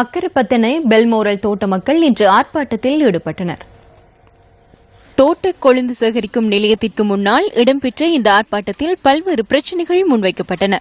Agarapathana Balmoral தோட்ட மக்கள் இன்று ஆர்ப்பாட்டத்தில் ஈடுபட்டனர். தோட்ட கொழுந்து சேகரிக்கும் நிலையத்திற்கு முன்னால் இடம்பெற்ற இந்த ஆர்ப்பாட்டத்தில் பல்வேறு பிரச்சினைகள் முன்வைக்கப்பட்டன.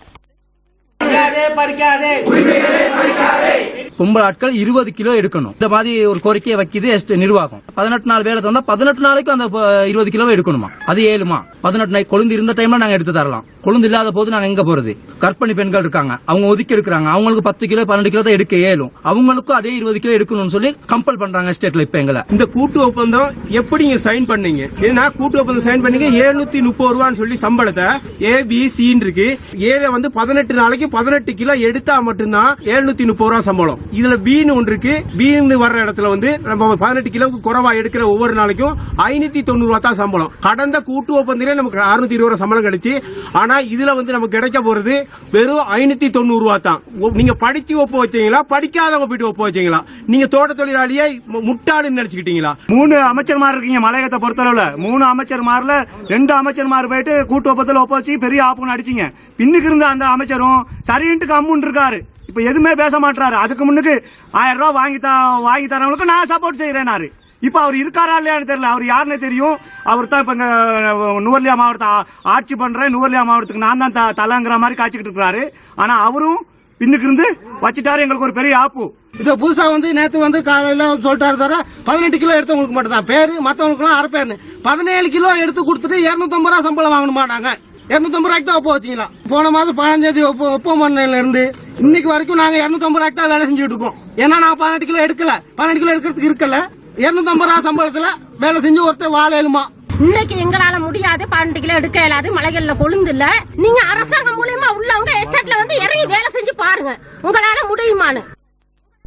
பொம்பளை ஆட்கள் இருபது கிலோ எடுக்கணும். இந்த மாதிரி ஒரு கோரிக்கையை வைக்குது எஸ்ட் நிர்வாகம். பதினெட்டு நாள் வேலை தந்தா பதினெட்டு நாளைக்கு அந்த இருபது கிலோ எடுக்கணுமா? அது ஏழுமா? பதினெட்டு நாய் கொழுந்து இருந்த டைம்ல நாங்க எடுத்து தரலாம். கொழுந்து இல்லாத போது நாங்க எங்க போறது? கற்பனை பெண்கள் இருக்காங்க. அவங்க ஒதுக்கி எடுக்கிறாங்க. அவங்களுக்கு பத்து கிலோ பன்னெண்டு கிலோ தான் எடுக்க இயலும் அவங்களுக்கும் அதே இருபது கிலோ எடுக்கணும்னு சொல்லி கம்பல் பண்றாங்க ஸ்டேட்ல இப்ப எங்களை. இந்த கூட்டு ஒப்பந்தம் எப்படி நீங்க சைன் பண்ணீங்க? ஏன்னா கூட்டு ஒப்பந்தம் சைன் பண்ணீங்க ஏழுநூத்தி முப்பது ரூபான்னு சொல்லி சம்பளத்தை ஏ பி சின்னு இருக்கு. ஏல வந்து பதினெட்டு நாளைக்கு பதினெட்டு கிலோ எடுத்தா மட்டும்தான் ஏழுநூத்தி முப்பது ரூபா சம்பளம். இதுல பீனு ஒன்று இருக்கு. பீனு வர்ற இடத்துல வந்து நம்ம பதினெட்டு கிலோவுக்கு குறைவா எடுக்கிற ஒவ்வொரு நாளைக்கும் ஐநூத்தி தொண்ணூறு ரூபா தான் சம்பளம். கடந்த கூட்டு ஒப்பந்தத்திலே நமக்கு அறுநூத்தி இருபது ரூபா சம்பளம் கிடைச்சு. ஆனா இதுல வந்து நமக்கு கிடைக்க போறது வெறும் ஐநூத்தி தொண்ணூறு ரூபா தான் ஒ- நீங்க படிச்சு ஒப்பு வச்சீங்களா? படிக்காதவங்க போயிட்டு ஒப்பு வச்சீங்களா? நீங்க தோட்ட தொழிலாளியை மு- முட்டாளுன்னு நினைச்சுக்கிட்டீங்களா? மூணு அமைச்சர்மார் இருக்கீங்க மலையகத்தை பொறுத்தளவுல. மூணு அமைச்சர்மார்ல ரெண்டு அமைச்சர்மார் போயிட்டு கூட்டு ஒப்பத்தில் ஒப்ப வச்சு பெரிய ஆப்புன்னு அடிச்சீங்க. பின்னுக்கு இருந்த அந்த அமைச்சரும் சரின்ட்டு கம்முன்னு இருக்காரு. இப்ப எதுவுமே பேச மாட்டாரு அதுக்கு முன்னுக்கு ஆயிரம் ரூபாய் வாங்கி வாங்கி தரவங்களுக்கு நான் சப்போர்ட் செய்யறேனாரு இப்ப அவர் இருக்காரா இல்லையான்னு தெரியல. அவர் யாருன்னு தெரியும். அவர் தான் இப்ப நுவர்லியா மாவட்டத்தை ஆட்சி பண்றேன் நுவர்லியா மாவட்டத்துக்கு நான் தான் த- தலைங்கிற மாதிரி காய்ச்சிக்கிட்டு இருக்கிறாரு. ஆனா அவரும் பின்னுக்கு இருந்து வச்சுட்டாரு. எங்களுக்கு ஒரு பெரிய ஆப்பு. இப்ப புதுசா வந்து நேத்து வந்து காலையில சொல்லிட்டாரு தர பதினெட்டு கிலோ எடுத்தவங்களுக்கு மட்டும் தான். பேரு மத்தவங்களுக்கு அரை பேரு பதினேழு கிலோ எடுத்து கொடுத்துட்டு இருநூத்தம்பது ரூபா சம்பளம் வாங்கணுமா நாங்க இருநூத்தம்பது ரூபாய்க்கு தான் ஒப்ப வச்சீங்களா போன மாதம் பதினஞ்சாம் தேதி ஒப்ப ஒப்பம் இருந்து இன்னைக்கு வரைக்கும் நாங்க இருநூத்தம்பது ரூபாய்க்கு தான் வேலை செஞ்சுட்டு இருக்கோம். ஏன்னா நான் பதினெட்டு கிலோ எடுக்கல. பதினெட்டு கிலோ எடுக்கிறதுக்கு இருக்கல. இருநூத்தம்பது ரூபா சம்பளத்துல வேலை செஞ்சு ஒருத்தர் வாழையிலுமா இன்னைக்கு எங்களால முடியாது பன்னெண்டு கிலோ எடுக்க இயலாது மலைகள்ல கொழுந்து இல்ல. நீங்க அரசாங்கம் மூலியமா உள்ளவங்க எஸ்டேட்ல வந்து இறங்கி வேலை செஞ்சு பாருங்க. உங்களால முடியுமான்னு.